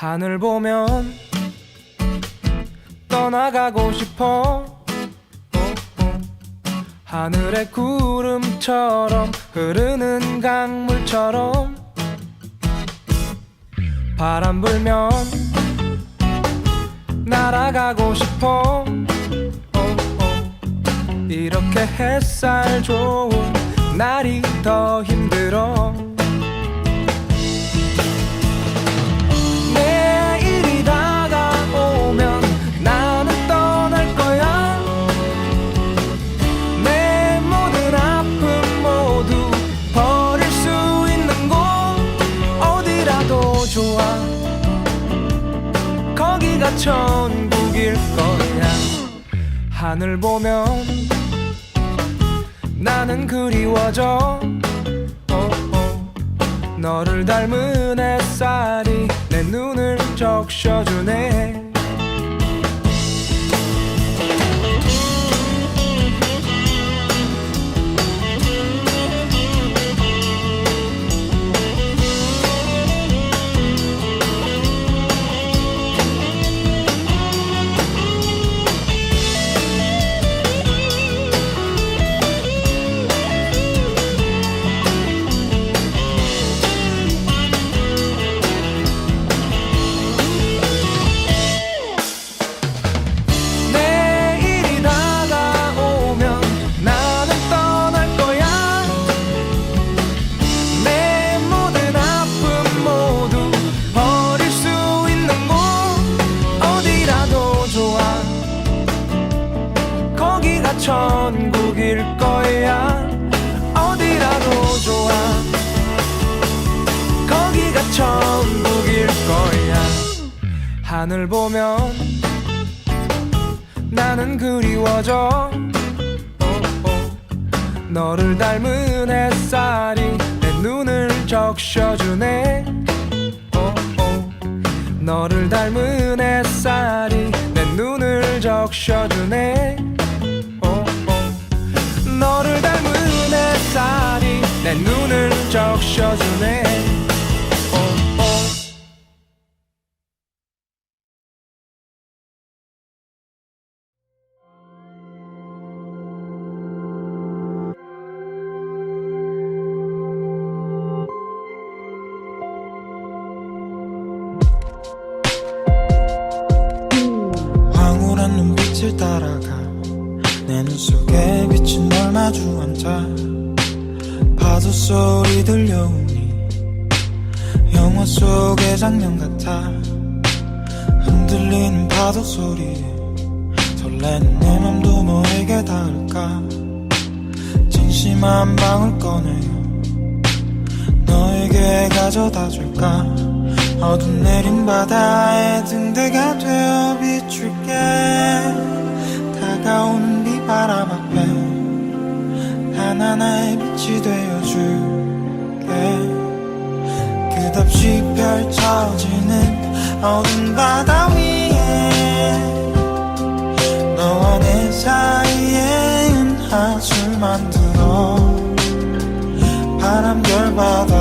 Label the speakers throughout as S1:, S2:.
S1: 하늘 보면 떠나가고 싶어. 하늘의 구름처럼 흐르는 강물처럼 바람 불면 날아가고 싶어. 이렇게 햇살 좋은 날이 더 힘들어 천국일 거야. 하늘 보면 나는 그리워져. 어, 어. 너를 닮은 햇살이 내 눈을 적셔주네 하늘 보면 나는 그리워져 어, 어. 너를 닮은 햇살이 내 눈을 적셔주네. 너를 닮은 햇살이 내 눈을 적셔주네. 너를 닮은 햇살이 내 눈을 적셔주네
S2: 따라가. 내 눈 속에 비친 널 마주 앉아. 파도 소리 들려오니 영화 속의 장면 같아. 흔들리는 파도 소리에 설레는 내 맘도 너에게 닿을까? 진심 한 방울 꺼내요 너에게 가져다 줄까? 어둠 내린 바다에 등대가 되어 비출게 펼쳐지는 어두운 바다 위에 너와 내 사이에 은하수를 만들어 바람결 바다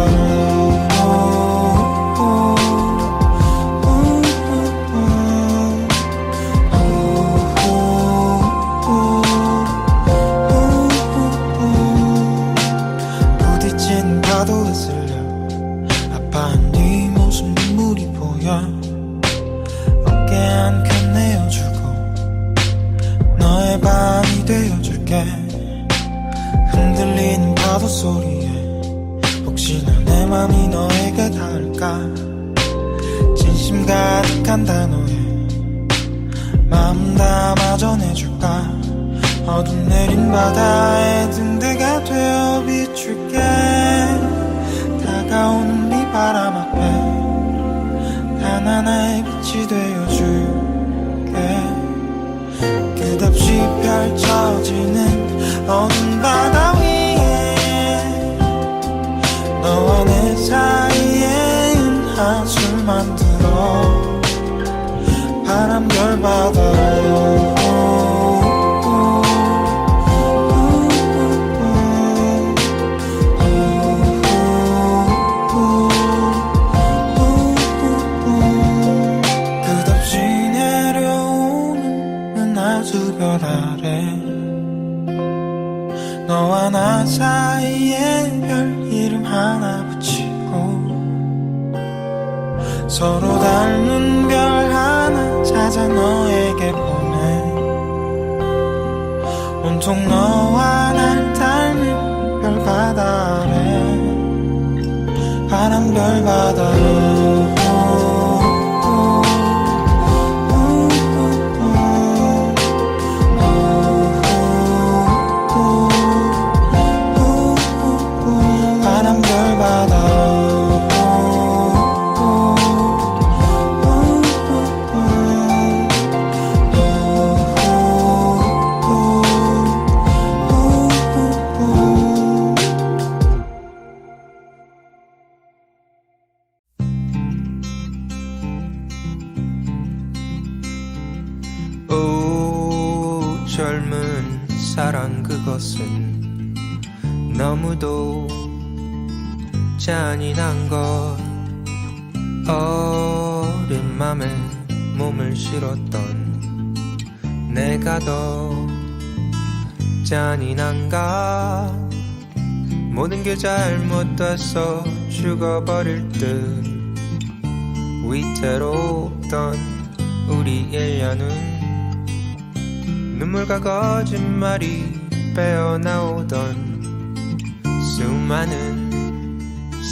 S2: 때마다 별 아래 너와 나 사이에 별 이름 하나 붙이고 서로 찾아 너에게 보내. 온통 너와 날 닮은 별 바다 아래 파란 별 바다로
S3: 사랑 그것은 너무도 잔인한 것. 어린 맘에 몸을 실었던 내가 더 잔인한가? 모든 게 잘못돼서 죽어버릴 듯 위태롭던 우리 일년은 눈물과 거짓말이 빼어나오던 수많은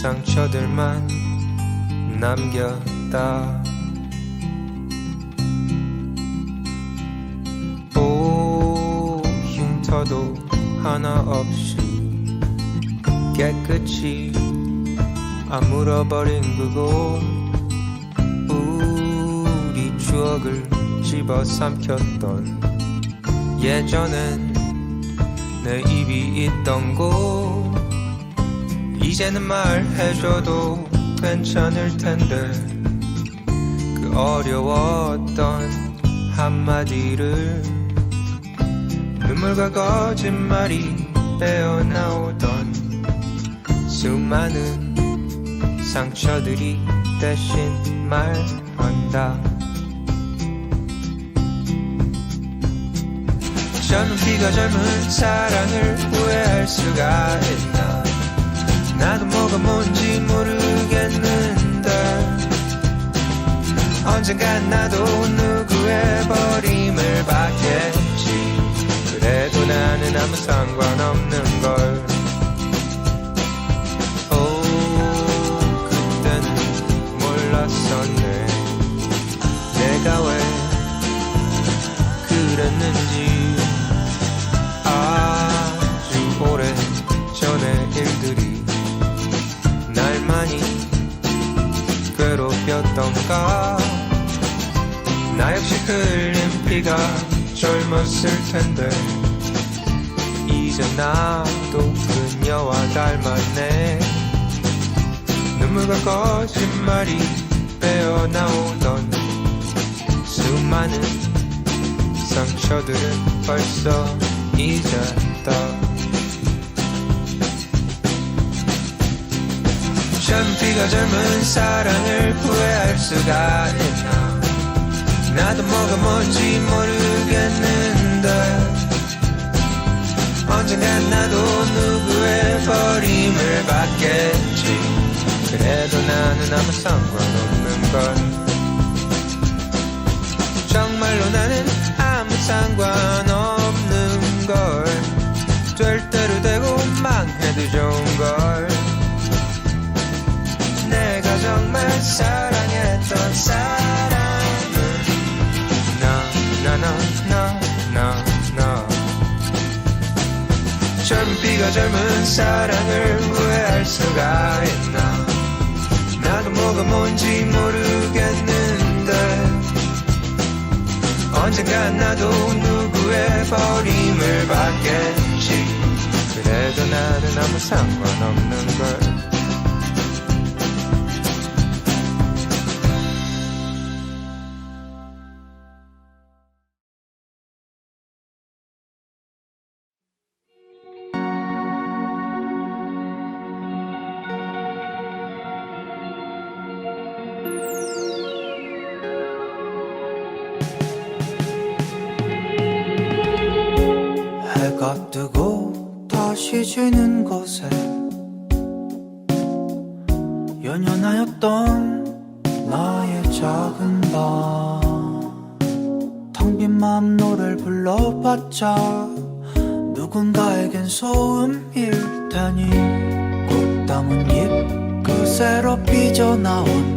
S3: 상처들만 남겼다. 오 흉터도 하나 없이 깨끗이 아물어버린 그곳. 우리 추억을 집어삼켰던 예전엔 내 입이 있던 곳. 이제는 말해줘도 괜찮을 텐데. 그 어려웠던 한마디를 눈물과 거짓말이 빼어나오던 수많은 상처들이 대신 말한다 젊은 피가 젊은 사랑을 후회할 수가 있나? 나도 뭐가 뭔지 모르겠는데. 언젠간 나도 누구의 버림을 받겠지. 그래도 나는 아무 상관없는 걸 흘린 피가 젊었을 텐데. 이제 나도 그녀와 닮았네. 눈물과 거짓말이 빼어나오던 수많은 상처들은 벌써 잊었다. 젊은 피가 젊은 사랑을 후회할 수가 있나 나도 뭐가 뭔지 모르겠는데 언젠간 나도 누구의 버림을 받겠지. 그래도 나는 아무 상관없는 걸. 정말로 나는 아무 상관없는 걸. 될 대로 되고 망해도 좋은 걸. 내가 정말 사랑했던 사람 피가 젊은 사랑을 후회할 수가 있나? 나도 뭐가 뭔지 모르겠는데. 언젠간 나도 누구의 버림을 받겠지. 그래도 나는 아무 상관없는 걸
S2: 해가 뜨고 다시 지는 것에 연연하였던 나의 작은 방텅 빈 마음 노래를 불러봤자 누군가에겐 소음일 테니 꽃다문 잎 그새로 삐져나온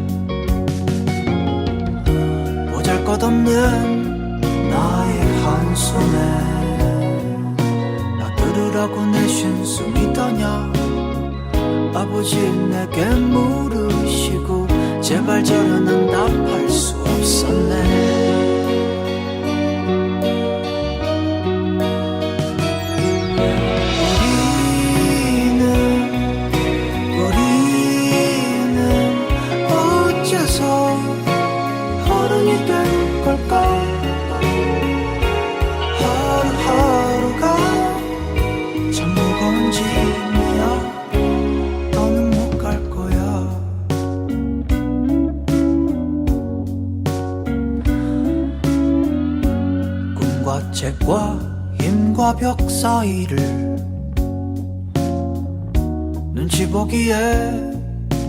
S2: 보잘것없는 나의 한숨에 나 들으라고 내쉰 숨이더냐 아버지 내게 물으시고 제발 저러는 답할 수 없었네 책과 힘과 벽 사이를 눈치 보기에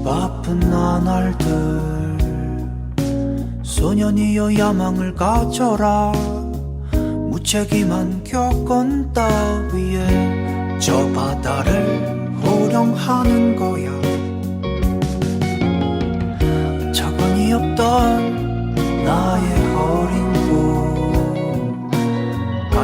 S2: 바쁜 나날들. 소년이여 야망을 가져라. 무책임한 교권 따위에 저 바다를 호령하는 거야. 자본이 없던 나의 꿈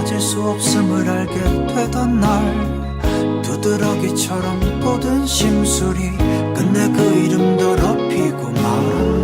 S2: 가질 수 없음을 알게 되던 날. 두드러기처럼 돋은 심술이 끝내 그 이름 더럽히고 말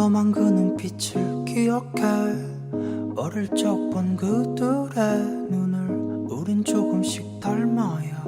S2: 덤덤한 그 눈빛을 기억해. 어릴 적 본 그들의 눈을 우린 조금씩 닮아야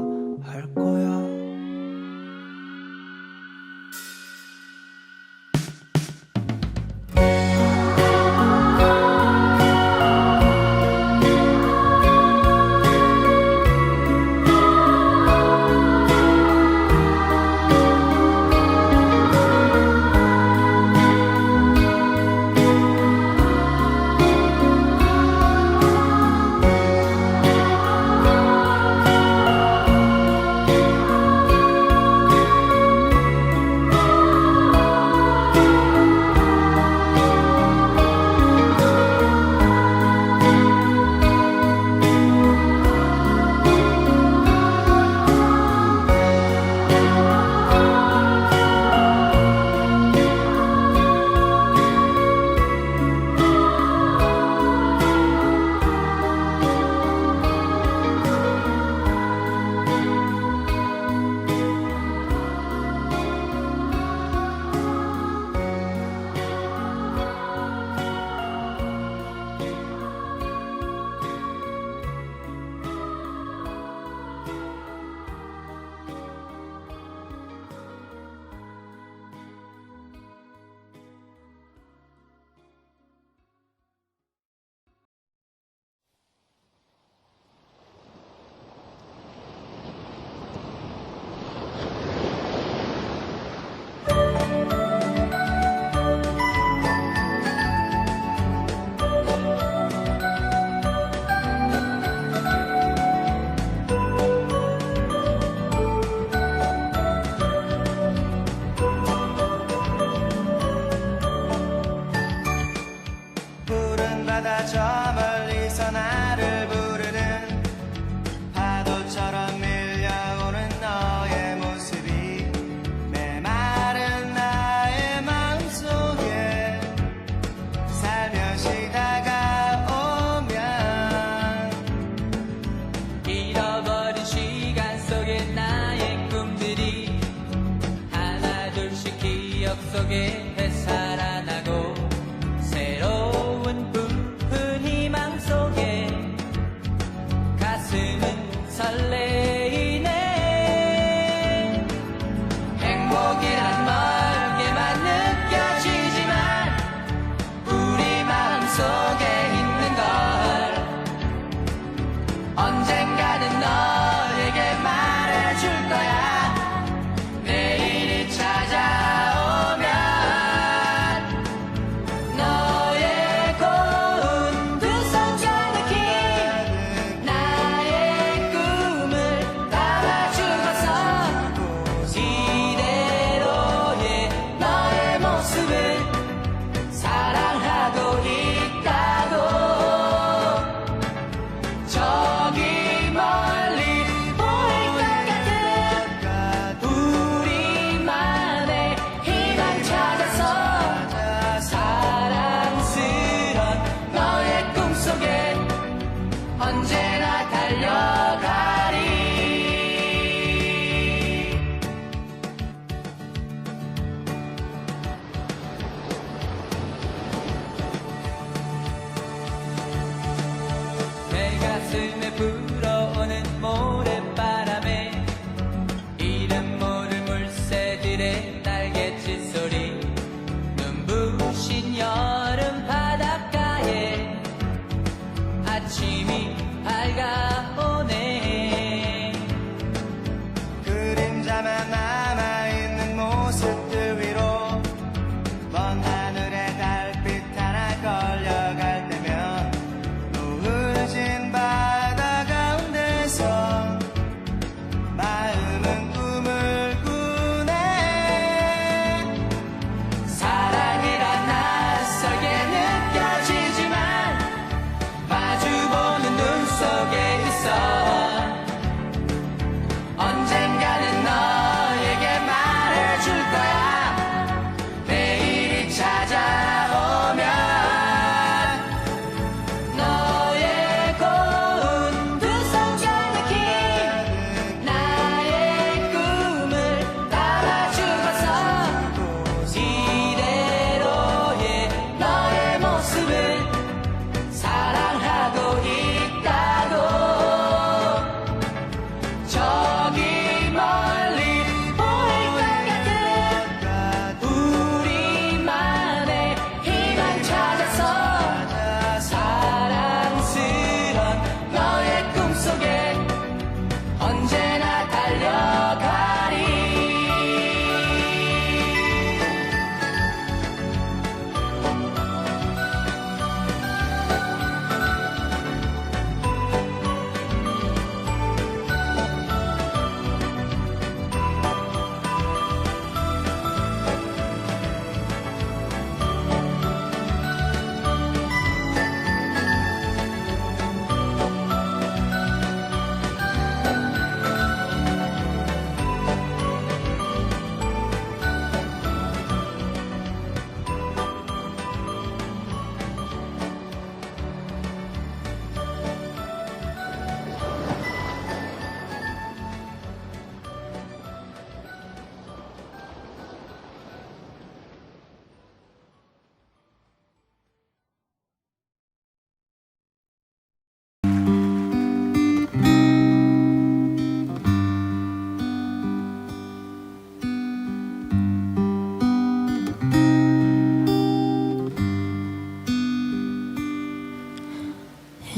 S4: 물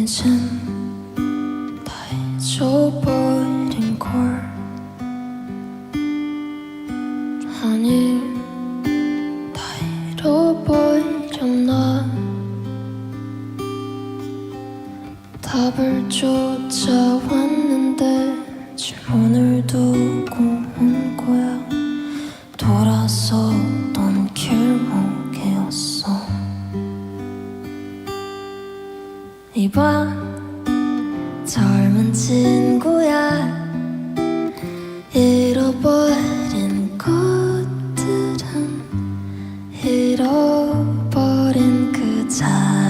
S4: 이젠 다
S5: 잊어 time.